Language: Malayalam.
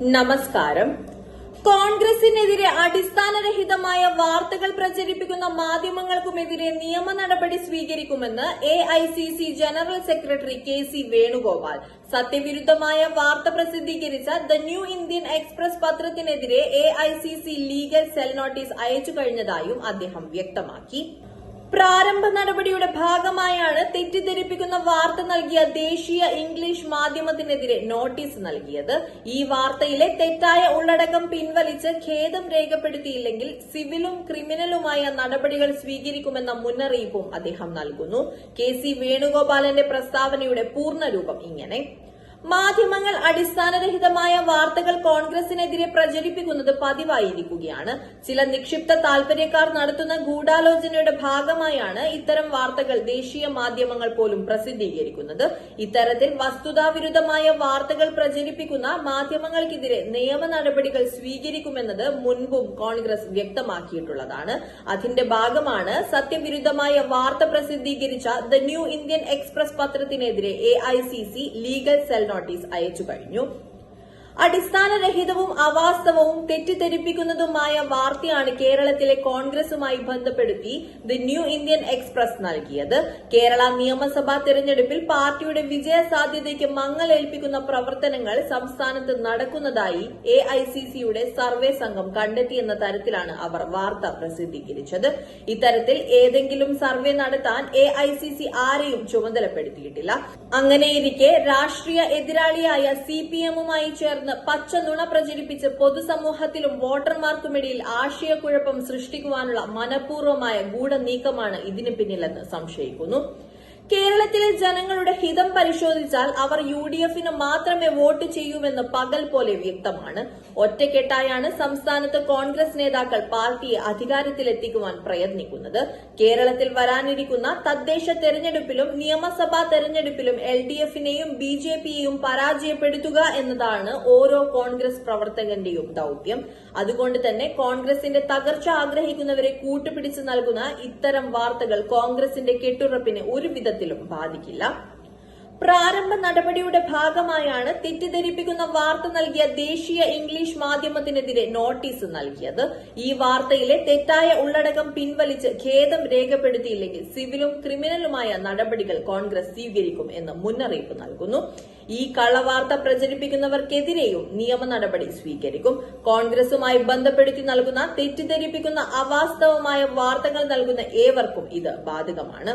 നമസ്കാരം. കോൺഗ്രസിനെതിരെ അടിസ്ഥാനരഹിതമായ വാർത്തകൾ പ്രചരിപ്പിക്കുന്ന മാധ്യമങ്ങൾക്കുമെതിരെ നിയമ നടപടി സ്വീകരിക്കുമെന്ന് A I C C general secretary K C Venugopal. സത്യവിരുദ്ധമായ വാർത്ത പ്രസിദ്ധീകരിച്ച the New Indian Express പത്രത്തിനെതിരെ A I C C legal cell notice അയച്ചു കഴിഞ്ഞതായും അദ്ദേഹം വ്യക്തമാക്കി. പ്രാരംഭ നടപടിയുടെ ഭാഗമായാണ് തെറ്റിദ്ധരിപ്പിക്കുന്ന വാർത്ത നൽകിയ ദേശീയ ഇംഗ്ലീഷ് മാധ്യമത്തിനെതിരെ നോട്ടീസ് നൽകിയത്. ഈ വാർത്തയിലെ തെറ്റായ ഉള്ളടക്കം പിൻവലിച്ച് ഖേദം രേഖപ്പെടുത്തിയില്ലെങ്കിൽ സിവിലും ക്രിമിനലുമായ നടപടികൾ സ്വീകരിക്കുമെന്ന മുന്നറിയിപ്പും അദ്ദേഹം നൽകുന്നു. കെ സി വേണുഗോപാലന്റെ പ്രസ്താവനയുടെ പൂർണരൂപം ഇങ്ങനെ. മാധ്യമങ്ങൾ അടിസ്ഥാനരഹിതമായ വാർത്തകൾ കോൺഗ്രസിനെതിരെ പ്രചരിപ്പിക്കുന്നത് പതിവായിരിക്കുകയാണ്. ചില നിക്ഷിപ്ത താൽപര്യക്കാർ നടത്തുന്ന ഗൂഢാലോചനയുടെ ഭാഗമായാണ് ഇത്തരം വാർത്തകൾ ദേശീയ മാധ്യമങ്ങൾ പോലും പ്രസിദ്ധീകരിക്കുന്നത്. ഇത്തരത്തിൽ വസ്തുതാവിരുദ്ധമായ വാർത്തകൾ പ്രചരിപ്പിക്കുന്ന മാധ്യമങ്ങൾക്കെതിരെ നിയമ നടപടികൾ സ്വീകരിക്കുമെന്നത് മുൻപും കോൺഗ്രസ് വ്യക്തമാക്കിയിട്ടുള്ളതാണ്. അതിന്റെ ഭാഗമാണ് സത്യവിരുദ്ധമായ വാർത്ത പ്രസിദ്ധീകരിച്ച ദ ന്യൂ ഇന്ത്യൻ എക്സ്പ്രസ് പത്രത്തിനെതിരെ എ ലീഗൽ സെൽ നോട്ടീസ് അയച്ചു കഴിഞ്ഞു അടിസ്ഥാനരഹിതവും അവാസ്തവവും തെറ്റിദ്ധരിപ്പിക്കുന്നതുമായ വാർത്തയാണ് കേരളത്തിലെ കോൺഗ്രസുമായി ബന്ധപ്പെടുത്തി ദി ന്യൂ ഇന്ത്യൻ എക്സ്പ്രസ് നൽകിയത്. കേരള നിയമസഭാ തെരഞ്ഞെടുപ്പിൽ പാർട്ടിയുടെ വിജയ സാധ്യതയ്ക്ക് മങ്ങലേൽപ്പിക്കുന്ന പ്രവർത്തനങ്ങൾ സംസ്ഥാനത്ത് നടക്കുന്നതായി എ ഐ സി സിയുടെ സർവേ സംഘം കണ്ടെത്തിയെന്ന തരത്തിലാണ് അവർ വാർത്ത പ്രസിദ്ധീകരിച്ചത്. ഇത്തരത്തിൽ ഏതെങ്കിലും സർവേ നടത്താൻ എ ഐ സി സി ആരെയും ചുമതലപ്പെടുത്തിയിട്ടില്ല. അങ്ങനെയിരിക്കെ രാഷ്ട്രീയ എതിരാളിയായ സി പി എമ്മുമായി ചേർന്ന് പച്ച നുണ പ്രചരിപ്പിച്ച് പൊതുസമൂഹത്തിലും വോട്ടർമാർക്കുമിടയിൽ ആശയക്കുഴപ്പം സൃഷ്ടിക്കുവാനുള്ള മനഃപൂർവമായ ഗൂഢനീക്കമാണ് ഇതിന് പിന്നിലെന്ന് സംശയിക്കുന്നു. കേരളത്തിലെ ജനങ്ങളുടെ ഹിതം പരിശോധിച്ചാൽ അവർ യു ഡി എഫിന് മാത്രമേ വോട്ട് ചെയ്യൂവെന്ന് പകൽ പോലെ വ്യക്തമാണ്. ഒറ്റക്കെട്ടായാണ് സംസ്ഥാനത്ത് കോൺഗ്രസ് നേതാക്കൾ പാർട്ടിയെ അധികാരത്തിലെത്തിക്കുവാൻ പ്രയത്നിക്കുന്നത്. കേരളത്തിൽ വരാനിരിക്കുന്ന തദ്ദേശ തെരഞ്ഞെടുപ്പിലും നിയമസഭാ തെരഞ്ഞെടുപ്പിലും എൽ ഡി എഫിനെയും ബി ജെ പിയെയും പരാജയപ്പെടുത്തുക എന്നതാണ് ഓരോ കോൺഗ്രസ് പ്രവർത്തകന്റെയും ദൌത്യം. അതുകൊണ്ട് തന്നെ കോൺഗ്രസിന്റെ തകർച്ച ആഗ്രഹിക്കുന്നവരെ കൂട്ടുപിടിച്ച് നൽകുന്ന ഇത്തരം വാർത്തകൾ കോൺഗ്രസിന്റെ കെട്ടുറപ്പിന് ഒരു വിധത്തിലും ബാധിക്കില്ല. പ്രാരംഭ നടപടിയുടെ ഭാഗമായാണ് തെറ്റിദ്ധരിപ്പിക്കുന്ന വാർത്ത നൽകിയ ദേശീയ ഇംഗ്ലീഷ് മാധ്യമത്തിനെതിരെ നോട്ടീസ് നൽകിയത്. ഈ വാർത്തയിലെ തെറ്റായ ഉള്ളടക്കം പിൻവലിച്ച് ഖേദം രേഖപ്പെടുത്തിയില്ലെങ്കിൽ സിവിലും ക്രിമിനലുമായ നടപടികൾ കോൺഗ്രസ് സ്വീകരിക്കും എന്ന് മുന്നറിയിപ്പ് നൽകുന്നു. ഈ കള്ളവാർത്ത പ്രചരിപ്പിക്കുന്നവർക്കെതിരെയും നിയമ നടപടി സ്വീകരിക്കും. കോൺഗ്രസുമായി ബന്ധപ്പെടുത്തി നൽകുന്ന തെറ്റിദ്ധരിപ്പിക്കുന്ന അവാസ്തവമായ വാർത്തകൾ നൽകുന്ന ഏവർക്കും ഇത് ബാധകമാണ്.